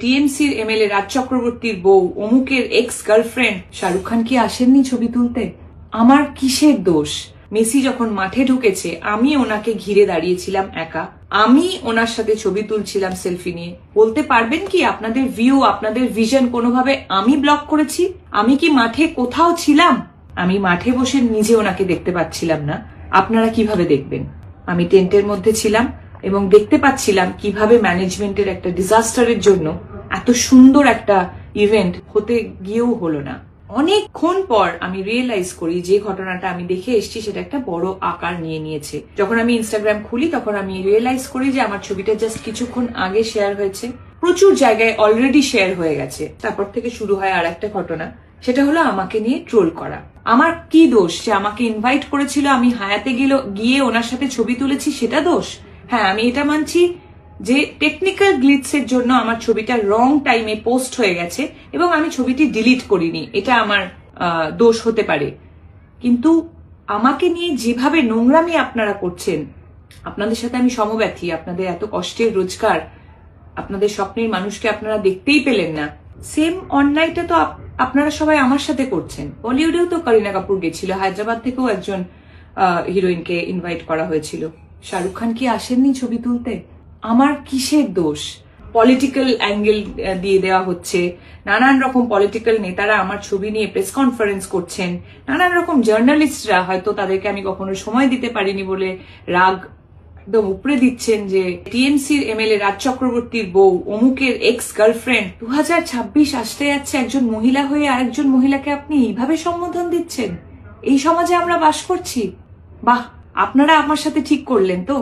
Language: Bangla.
টিএমসির এমএলএ রাজ চক্রবর্তীর বউ অমুকের এক্স গার্লফ্রেন্ড শাহরুখ খান কি আসেননি ছবি তুলতে? আমার কিসের দোষ? মেসি যখন মাঠে ঢুকেছে, আমি ওনাকে ঘিরে দাঁড়িয়েছিলাম একা। আমি ওনার সাথে ছবি তুলছিলাম সেলফি নিয়ে। বলতে পারবেন কি আপনাদের ভিউ আপনাদের ভিশন কোনোভাবে আমি ব্লক করেছি? আমি কি মাঠে কোথাও ছিলাম? আমি মাঠে বসে নিজে ওনাকে দেখতে পাচ্ছিলাম না। আপনারা কীভাবে দেখবেন? আমি টেন্টের মধ্যে ছিলাম এবং দেখতে পাচ্ছিলাম কীভাবে ম্যানেজমেন্টের একটা ডিজাস্টারের জন্য এত সুন্দর একটা ইভেন্ট হতে গিয়েও হলো না। অনেকক্ষণ পর আমি রিয়েলাইজ করি যে ঘটনাটা আমি দেখে এসেছি, সেটা একটা বড় আকার নিয়ে নিয়েছে। যখন আমি ইনস্টাগ্রাম খুলি, তখন আমি রিয়েলাইজ করি যে আমার ছবিটা জাস্ট কিছুক্ষণ আগে শেয়ার হয়েছে। প্রচুর জায়গায় অলরেডি শেয়ার হয়ে গেছে। তারপর থেকে শুরু হয় আর একটা ঘটনা। সেটা হলো আমাকে নিয়ে ট্রোল করা। আমার কি দোষ? যে আমাকে ইনভাইট করেছিল, আমি হায়াতে গেল, গিয়ে ওনার সাথে ছবি তুলেছি, সেটা দোষ? হ্যাঁ আমি এটা মানছি। যে টেকনিক্যাল গ্লিটস এর জন্য আমার ছবিটা রং টাইমে পোস্ট হয়ে গেছে এবং আমি ছবিটি ডিলিট করিনি। এটা আমার দোষ হতে পারে। কিন্তু আমাকে নিয়ে যেভাবে নোংরামি আপনারা করছেন, আপনাদের সাথে আমি সমব্যথী। আপনাদের এত কষ্টের রোজগার, আপনাদের স্বপ্নের মানুষকে আপনারা দেখতেই পেলেন না। সেম অন্যায়টা তো আপ- আপনারা সবাই আমার সাথে করছেন। বলিউডেও তো করিনা কাপুর গেছিল। হায়দ্রাবাদ থেকেও একজন হিরোইনকে ইনভাইট করা হয়েছিল। শাহরুখ খান কি আসেননি ছবি তুলতে? আমার কিসের দোষ? পলিটিক্যাল অ্যাঙ্গেল দিয়ে দেওয়া হচ্ছে। নানান রকম পলিটিক্যাল নেতারা আমার ছবি নিয়ে প্রেস কনফারেন্স করছেন। নানান রকম জার্নালিস্টরা হয়তো তাদেরকে আমি কখনো সময় দিতে পারিনি বলে রাগ একদম উপরে দিচ্ছেন যে টিএমসির এমএলএ রাজ চক্রবর্তীর বউ, অমুকের এক্স গার্লফ্রেন্ড দু হাজার ছাব্বিশ আসতে যাচ্ছে একজন মহিলা হয়ে আরেকজন মহিলাকে আপনি এইভাবে সম্বোধন দিচ্ছেন? এই সমাজে আমরা বাস করছি। বাহ, আপনারা আমার সাথে ঠিক করলেন তো।